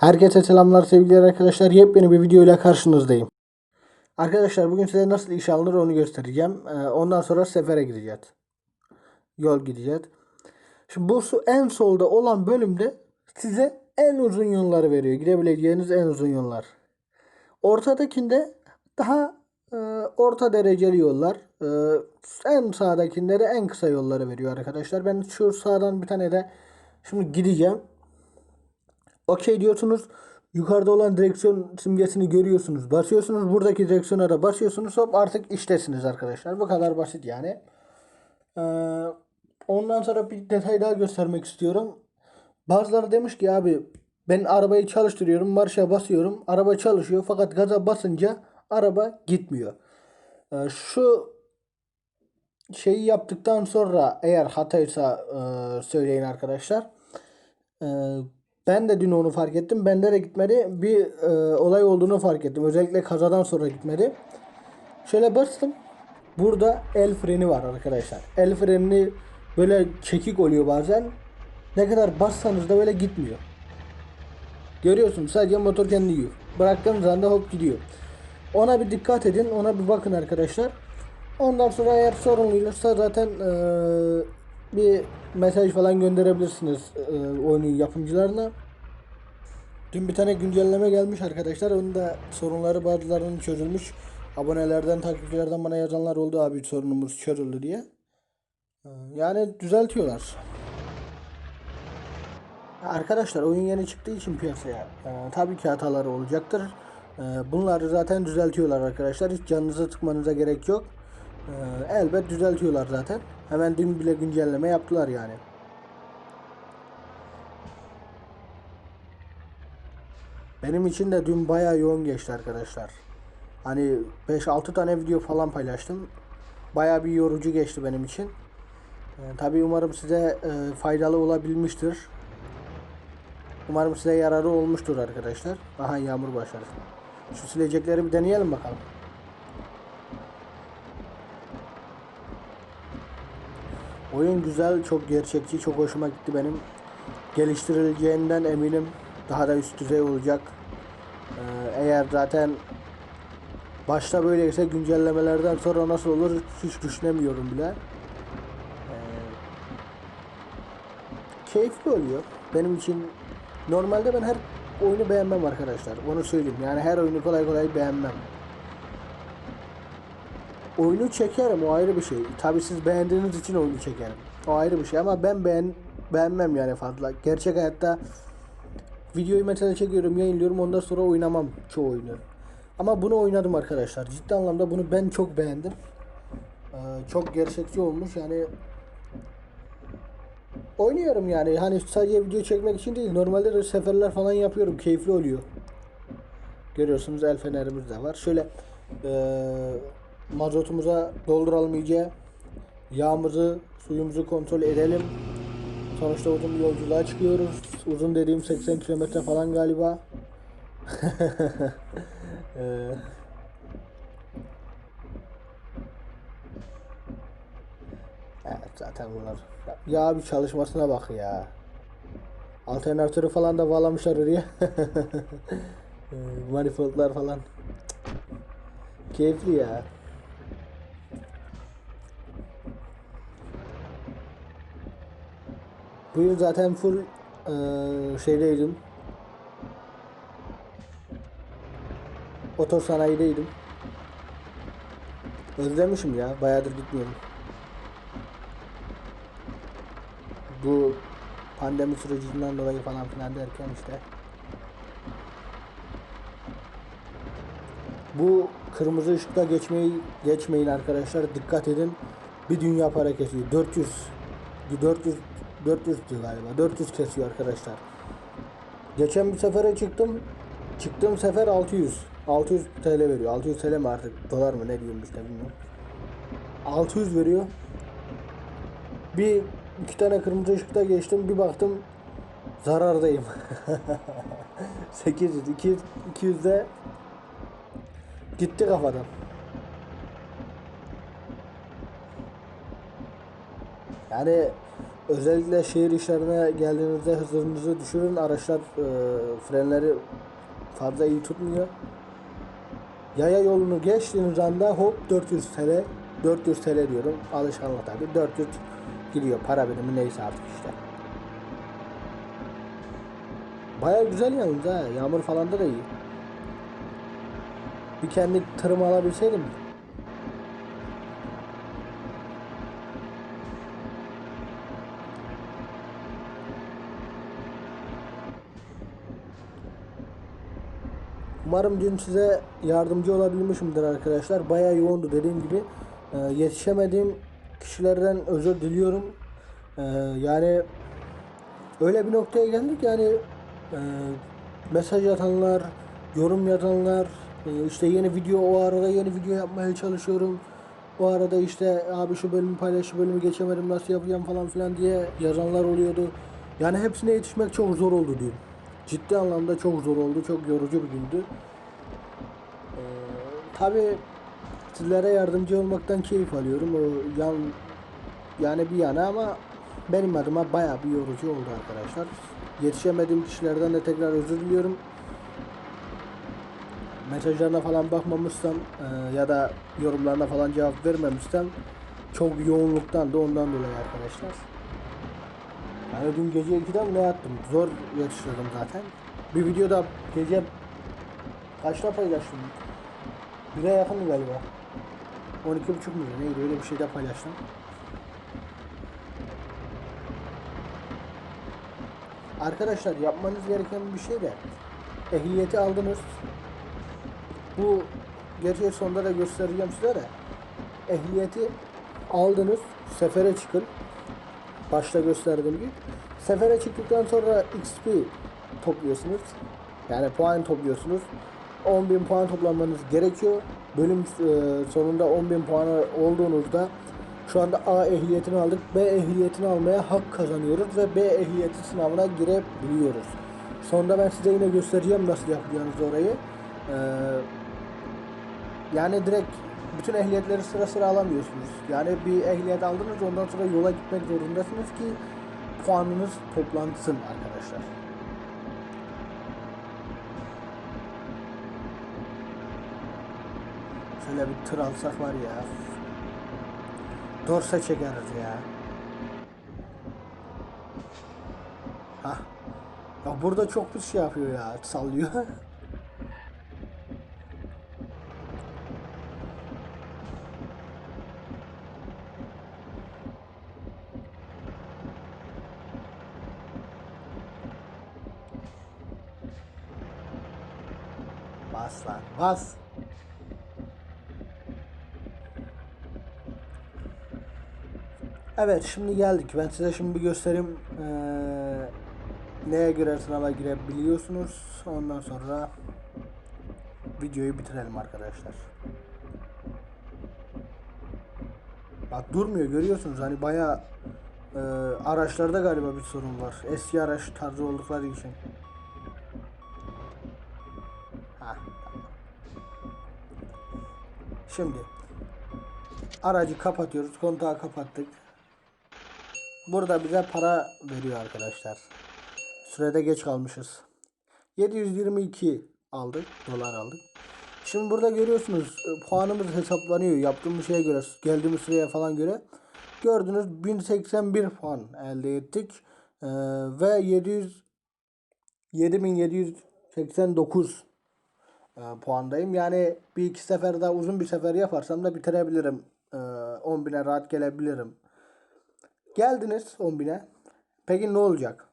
Herkese selamlar sevgili arkadaşlar. Yepyeni bir video ile karşınızdayım. Arkadaşlar bugün size nasıl iş alınır onu göstereceğim. Ee, Ondan sonra sefere gideceğiz. Yol gideceğiz. Şimdi bu su en solda olan bölümde size en uzun yolları veriyor. Gidebileceğiniz en uzun yollar. Ortadakinde daha e, orta dereceli yollar. E, en sağdakinde de en kısa yolları veriyor arkadaşlar. Ben şu sağdan bir tane de şimdi gideceğim. Okey diyorsunuz. Yukarıda olan direksiyon simgesini görüyorsunuz. Basıyorsunuz. Buradaki direksiyona da basıyorsunuz. Hop artık iştesiniz arkadaşlar. Bu kadar basit yani. Ee, ondan sonra bir detay daha göstermek istiyorum. Bazıları demiş ki abi ben arabayı çalıştırıyorum. Marşa basıyorum. Araba çalışıyor. Fakat gaza basınca araba gitmiyor. Ee, şu şeyi yaptıktan sonra eğer hataysa e, söyleyin arkadaşlar. Ee, ben de dün onu fark ettim. Bende de gitmedi. Bir e, olay olduğunu fark ettim. Özellikle kazadan sonra gitmedi. Şöyle bastım. Burada el freni var arkadaşlar. El frenini böyle çekik oluyor bazen. Ne kadar bassanız da böyle gitmiyor. Görüyorsunuz sadece motor kendi yiyor. Bıraktığınız anda hop gidiyor. Ona bir dikkat edin. Ona bir bakın arkadaşlar. Ondan sonra eğer sorunluysa zaten eee, bir mesaj falan gönderebilirsiniz eee oyunun yapımcılarına. Dün bir tane güncelleme gelmiş arkadaşlar. Onun da sorunları bazılarının çözülmüş. Abonelerden, takipçilerden bana yazanlar oldu abi sorunumuz çözüldü diye. Eee, Yani düzeltiyorlar. Arkadaşlar oyun yeni çıktığı için piyasaya e, tabii ki hataları olacaktır. E, bunları zaten düzeltiyorlar arkadaşlar. Hiç canınızı tıkmanıza gerek yok. E, elbet düzeltiyorlar zaten. Hemen dün bile güncelleme yaptılar yani. Benim için de dün bayağı yoğun geçti arkadaşlar. Hani 5-6 tane video falan paylaştım. Bayağı bir yorucu geçti benim için. E, tabii umarım size e, faydalı olabilmiştir. Umarım size yararı olmuştur arkadaşlar. Aha yağmur başladı. Şu silecekleri bir deneyelim bakalım. Oyun güzel, çok gerçekçi, çok hoşuma gitti benim. Geliştirileceğinden eminim. Daha da üst düzey olacak. Ee, eğer zaten başta böyleyse güncellemelerden sonra nasıl olur hiç düşünemiyorum bile. Ee, keyifli oluyor. Benim için normalde ben her oyunu beğenmem arkadaşlar. Onu söyleyeyim. Yani her oyunu kolay kolay beğenmem. Oyunu çekerim o ayrı bir şey. Tabi siz beğendiğiniz için oyunu çekerim. O ayrı bir şey ama ben beğen beğenmem yani fazla. Gerçek hayatta videoyu mesela çekiyorum, yayınlıyorum ondan sonra oynamam çoğu oyunu. Ama bunu oynadım arkadaşlar. Ciddi anlamda bunu ben çok beğendim. Ee, çok gerçekçi olmuş yani Oynuyorum yani hani sadece video çekmek için değil normalde de seferler falan yapıyorum keyifli oluyor. Görüyorsunuz el fenerimiz de var. Şöyle eee mazotumuza dolduralım iyice. Yağımızı suyumuzu kontrol edelim. Sonuçta uzun bir yolculuğa çıkıyoruz. Uzun dediğim 80 kilometre falan galiba. Eee Evet zaten bunlar. Ya bir çalışmasına bak ya. Alternatörü falan da bağlamışlar oraya. Ee, Manifoldlar falan. Keyifli ya. Bu yıl zaten full eee şeydeydim. Oto sanayideydim. Özlemişim ya. Bayağıdır gitmiyorum. bu pandemi sürecinden dolayı falan filan derken işte bu kırmızı ışıkta geçmeyi geçmeyin arkadaşlar dikkat edin bir dünya para kesiyor 400 400 400 galiba 400 kesiyor arkadaşlar. Geçen bir sefere çıktım çıktığım sefer 600 600 TL veriyor. 600 TL mi artık dolar mı ne diyorum işte bilmiyorum. 600 veriyor. Bir iki tane kırmızı ışıkta geçtim bir baktım zarardayım. 800 200 200'de gitti kafadan. Yani Özellikle şehir işlerine geldiğinizde hızınızı düşürün. Araçlar e, frenleri fazla iyi tutmuyor. Yaya yolunu geçtiğiniz anda hop 400 TL 400 TL diyorum. Alışkanlık tabi. 400 gidiyor para birimi neyse artık işte. Baya güzel yalnız ha. Yağmur falan da da iyi. Bir kendi tırımı alabilseydim. Umarım dün size yardımcı olabilmişimdir arkadaşlar. Bayağı yoğundu dediğim gibi. Ee, yetişemediğim kişilerden özür diliyorum. Ee, yani öyle bir noktaya geldik yani e, mesaj atanlar, yorum yazanlar, e, işte yeni video o arada yeni video yapmaya çalışıyorum. O arada işte abi şu bölümü paylaş, şu bölümü geçemedim nasıl yapacağım falan filan diye yazanlar oluyordu. Yani hepsine yetişmek çok zor oldu diyeyim. Ciddi anlamda çok zor oldu, çok yorucu bir gündü. Ee, tabii sizlere yardımcı olmaktan keyif alıyorum. O yan yani bir yana ama benim adıma bayağı bir yorucu oldu arkadaşlar. Yetişemediğim kişilerden de tekrar özür diliyorum. Mesajlarına falan bakmamışsam e, ya da yorumlarına falan cevap vermemişsem çok yoğunluktan da ondan dolayı arkadaşlar. Yani dün gece 2'den ne yattım? Zor yetiştirdim zaten. Bir videoda gece kaçta paylaştım? Bire yakın galiba. 12.30 mu neydi öyle bir şeyde paylaştım. Arkadaşlar yapmanız gereken bir şey de ehliyeti aldınız. Bu gerçi sonunda da göstereceğim size de. Ehliyeti aldınız, sefere çıkın. Başta gösterdiğim gibi. Sefere çıktıktan sonra XP topluyorsunuz. Yani puan topluyorsunuz. 10.000 puan toplamanız gerekiyor. Bölüm e, sonunda 10.000 puanı olduğunuzda şu anda A ehliyetini aldık. B ehliyetini almaya hak kazanıyoruz ve B ehliyeti sınavına girebiliyoruz. Sonunda ben size yine göstereceğim nasıl yapacağınızı orayı. Ee, yani direkt bütün ehliyetleri sıra sıra alamıyorsunuz. Yani bir ehliyet aldınız ondan sonra yola gitmek zorundasınız ki puanınız toplansın arkadaşlar. Şöyle bir tır alsak var ya. Dorsa çekeriz ya. Hah. Ya burada çok bir şey yapıyor ya. Sallıyor. Bas bas. Evet şimdi geldik. Ben size şimdi bir göstereyim. Ee, neye göre sınava girebiliyorsunuz. Ondan sonra videoyu bitirelim arkadaşlar. Bak durmuyor görüyorsunuz hani baya e, araçlarda galiba bir sorun var. Eski araç tarzı oldukları için. Hah, tamam. Şimdi aracı kapatıyoruz. Kontağı kapattık. Burada bize para veriyor arkadaşlar. Sürede geç kalmışız. 722 aldık. Dolar aldık. Şimdi burada görüyorsunuz e, puanımız hesaplanıyor. Yaptığımız şeye göre, geldiğimiz sıraya falan göre. Gördünüz 1081 puan elde ettik. Ee, ve 700 7789 e, puandayım. Yani bir iki sefer daha uzun bir sefer yaparsam da bitirebilirim. E, 10.000'e rahat gelebilirim. Geldiniz 10.000'e. Peki ne olacak?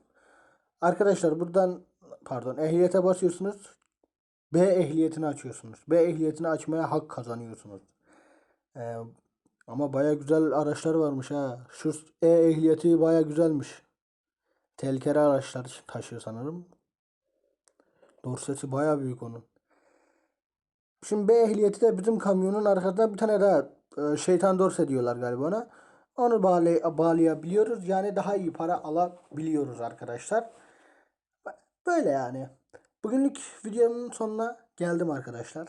Arkadaşlar buradan pardon ehliyete basıyorsunuz. B ehliyetini açıyorsunuz. B ehliyetini açmaya hak kazanıyorsunuz. Ee, ama baya güzel araçlar varmış ha. Şu E ehliyeti baya güzelmiş. Tehlikeli araçlar taşıyor sanırım. Dorsesi baya büyük onun. Şimdi B ehliyeti de bizim kamyonun arkasında bir tane daha e, şeytan dorse diyorlar galiba ona. Onu bağlay bağlayabiliyoruz. Yani daha iyi para alabiliyoruz arkadaşlar. Böyle yani. Bugünlük videonun sonuna geldim arkadaşlar.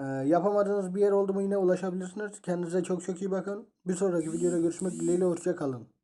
Ee, yapamadığınız bir yer oldu mu yine ulaşabilirsiniz. Kendinize çok çok iyi bakın. Bir sonraki videoda görüşmek dileğiyle hoşça kalın.